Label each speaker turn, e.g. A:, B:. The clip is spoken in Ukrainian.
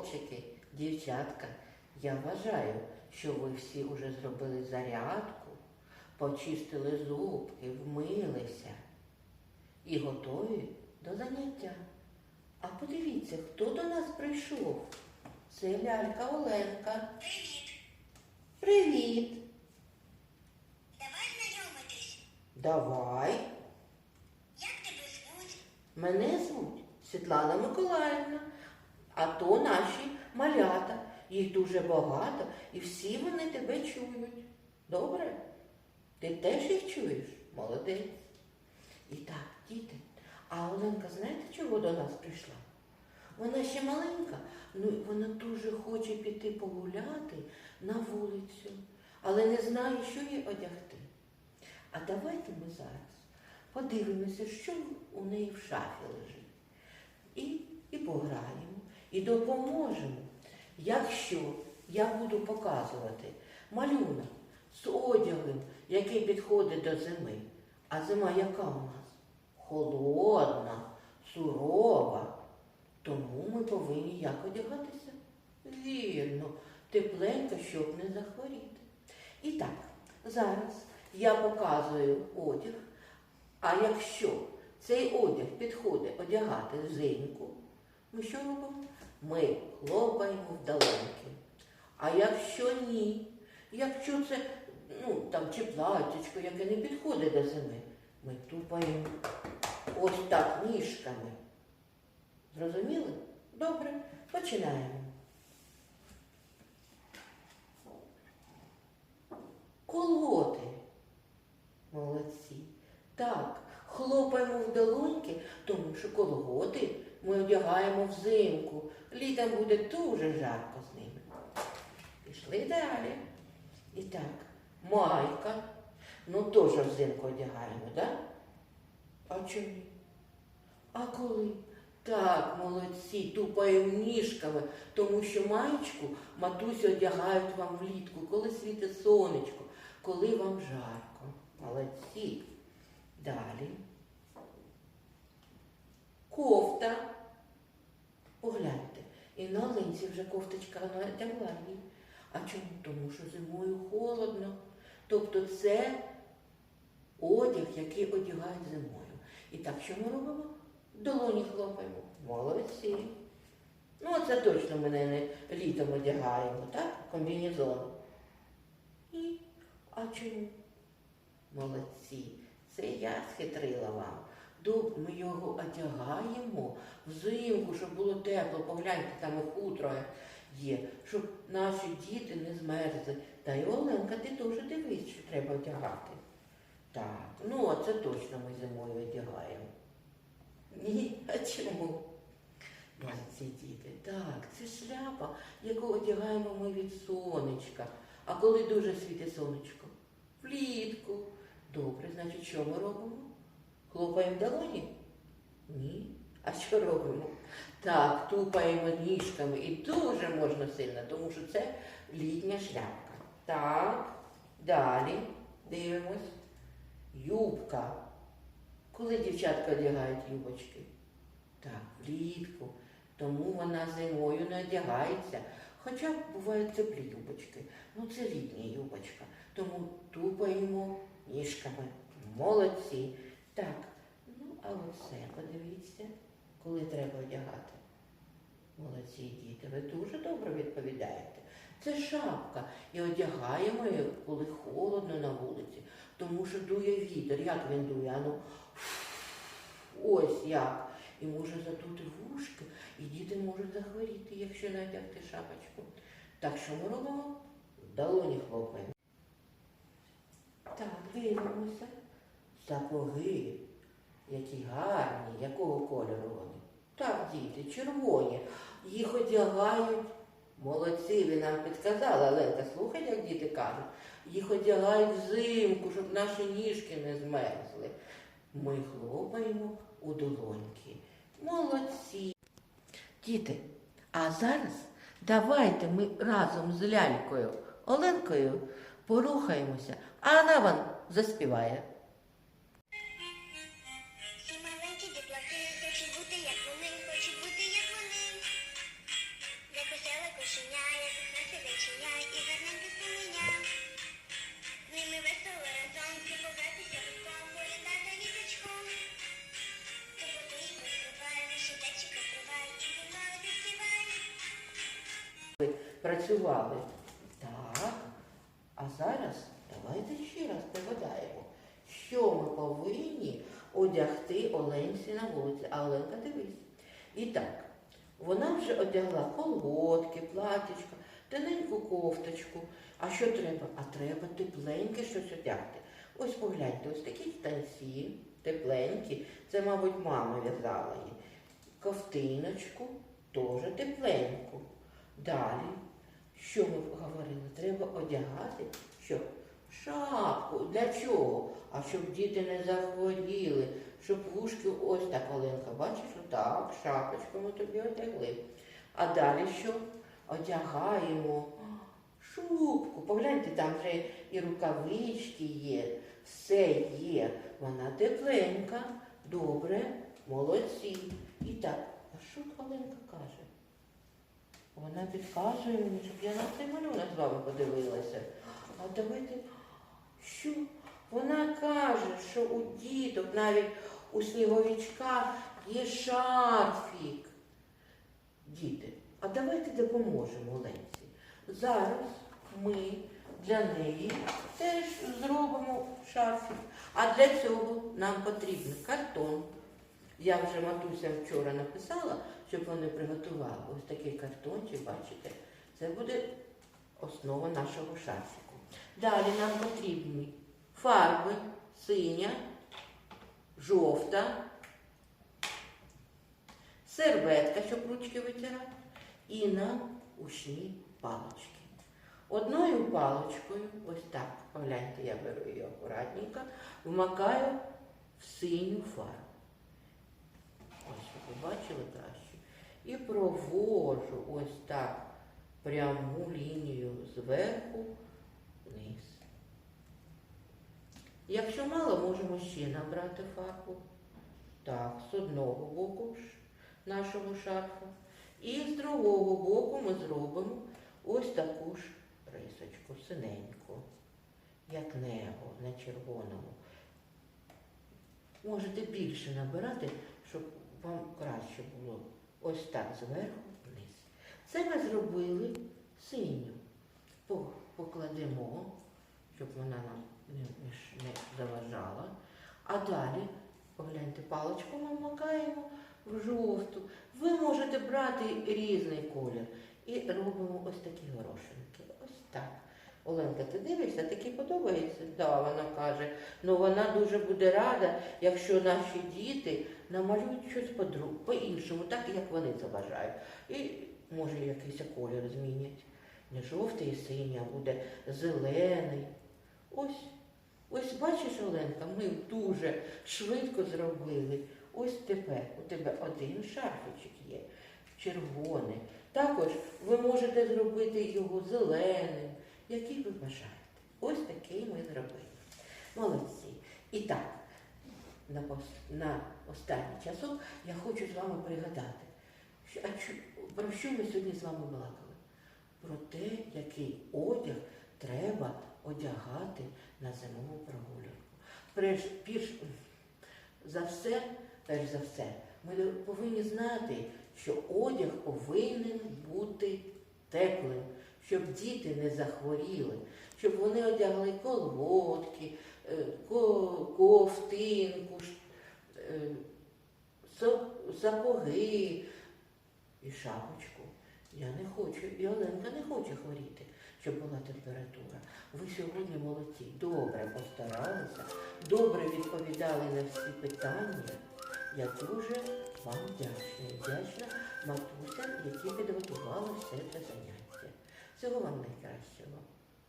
A: Хлопчики, дівчатка, я вважаю, що ви всі вже зробили зарядку, почистили зубки, вмилися і готові до заняття. А подивіться, хто до нас прийшов? Це лялька Оленка.
B: Привіт!
A: Привіт!
B: Давай знайомитись.
A: Давай.
B: Як тебе звуть?
A: Мене звуть Світлана Миколаївна, а то наші малята. Їх дуже багато, і всі вони тебе чують. Добре? Ти теж їх чуєш? Молодець. І так, діти, а Оленка, знаєте, чого до нас прийшла? Вона ще маленька, ну вона дуже хоче піти погуляти на вулицю, але не знає, що їй одягти. А давайте ми зараз подивимося, що у неї в шафі лежить. І, і пограємо, і допоможемо. Якщо я буду показувати малюнок з одягом, який підходить до зими, а зима яка у нас? Холодна, сурова. Тому ми повинні як одягатися? Вірно, тепленько, щоб не захворіти. І так, зараз я показую одяг, а якщо цей одяг підходить одягати взимку, ми що робимо? Ми хлопаємо в долоньки. А якщо ні, якщо це ну, там, чи платячко, яке не підходить до зими, ми тупаємо ось так ніжками. Зрозуміли? Добре, починаємо. Колоти. Молодці. Так, хлопаємо в долоньки, тому що колготи ми одягаємо взимку. Літом буде дуже жарко з ними. Пішли далі. І так, майка. Ну теж взимку одягаємо, так? Да? А чому? А коли? Так, молодці, тупаємо ніжками, тому що маєчку матусі одягають вам влітку, коли світить сонечко, коли вам жарко. Молодці. Далі. Кофта. Погляньте, і на ленці вже кофточка надягла її. А чому? Тому що зимою холодно. Тобто це одяг, який одягають зимою. І так, що ми робимо? Долоні хлопаємо. Молодці. Ну, це точно ми не літом одягаємо, так? Комбінезон. І, а чому? Молодці. Це я схитрила вам. Доб- Ми його одягаємо взимку, щоб було тепло. Погляньте, там хутро є, щоб наші діти не змерзли. Та й Оленка, ти теж дивись, що треба одягати. Так, ну це точно ми зимою одягаємо. Ні, а чому? Молодці діти. Так, це шляпа, яку одягаємо ми від сонечка. А коли дуже світить сонечко? Влітку. Добре, значить, що ми робимо? Хлопаємо долоні? Ні. А що робимо? Так, тупаємо ніжками і дуже можна сильно, тому що це літня шляпка. Так, далі дивимось. Юбка. Коли дівчатка одягають юбочки? Так, влітку. Тому вона зимою не одягається. Хоча бувають теплі юбочки. Ну це літня юбочка. Тому тупаємо ніжками. Молодці. Так, ну а оце подивіться, коли треба одягати. Молодці діти, ви дуже добре відповідаєте. Це шапка. І одягаємо її, коли холодно на вулиці. Тому що дує вітер. Як він дує? Ану, ось як. І може задути вушки, і діти можуть захворіти, якщо не одягти шапочку. Так що ми робимо? Долоні хлопаємо. Так, дивимося. Сапоги, які гарні, якого кольору вони? Так, діти, червоні. Їх одягають. Молодці, ви нам підказали, Ленка, слухай, як діти кажуть. Їх одягають взимку, щоб наші ніжки не змерзли. Ми хлопаємо у долоньки. Молодці. Діти, а зараз давайте ми разом з лялькою Оленкою порухаємося, а вона вам заспіває. Працювали. Так. А зараз давайте ще раз пригадаємо, що ми повинні одягти Оленці на вулиці. А Оленка дивись. І так, вона вже одягла колготки, платічко, тоненьку кофточку. А що треба? А треба тепленьке щось одягти. Ось погляньте, ось такі штанці, тепленькі. Це, мабуть, мама в'язала її. Ковтиночку, теж тепленьку. Далі, що ми говорили? Треба одягати що? Шапку. Для чого? А щоб діти не захворіли, щоб вушки ось так, Оленка, бачиш, отак, шапочку ми тобі одягли. А далі що? Одягаємо шубку. Погляньте, там вже і рукавички є, все є. Вона тепленька, добре, молодці. І так, а що Оленка каже? Вона підказує мені, щоб я на цей малюнок з вами подивилася. А давайте, що? Вона каже, що у діток, навіть у сніговичка є шарфік. Діти, а давайте допоможемо Ленці. Зараз ми для неї теж зробимо шарфік. А для цього нам потрібен картон. Я вже матуся вчора написала, щоб вони приготували ось такий картончик, бачите, це буде основа нашого шарфіку. Далі нам потрібні фарби синя, жовта, серветка, щоб ручки витирати, і нам ушні палички. Одною паличкою, ось так, погляньте, я беру її акуратненько, вмакаю в синю фарбу. Ось ви побачили краще. І проводжу ось так пряму лінію зверху вниз. Якщо мало, можемо ще набрати фарбу. Так, з одного боку нашого шарфу. І з другого боку ми зробимо ось таку ж рисочку, синеньку, як небо на червоному. Можете більше набирати, щоб вам краще було. Ось так зверху вниз. Це ми зробили синю. Покладемо, щоб вона нам не, заважала. А далі, погляньте, паличку ми вмикаємо в жовту. Ви можете брати різний колір і робимо ось такі горошинки. Ось так. Оленка, ти дивишся, тобі подобається? Да, вона каже. Ну вона дуже буде рада, якщо наші діти намалюють щось по-іншому, так як вони це бажають. І може якийсь колір змінять. Не жовтий і синій, а буде зелений. Ось, ось бачиш, Оленка, ми дуже швидко зробили. Ось тепер у тебе один шарфичок є, червоний. Також ви можете зробити його зеленим, який ви бажаєте. Ось такий ми зробили. Молодці. І так, на, на останній часок я хочу з вами пригадати, що, про що ми сьогодні з вами балакали? Про те, який одяг треба одягати на зимову прогулянку. Перш, за все, перш за все, ми повинні знати, що одяг повинен бути теплим, щоб діти не захворіли, щоб вони одягли колготки, е, ко- ковтинку, ш- е, сапоги і шапочку. Я не хочу, і Оленка не хоче хворіти, щоб була температура. Ви сьогодні молодці, добре постаралися, добре відповідали на всі питання. Я дуже вам вдячна і вдячна матусям, які підготували все це заняття. Всього вам найкращого.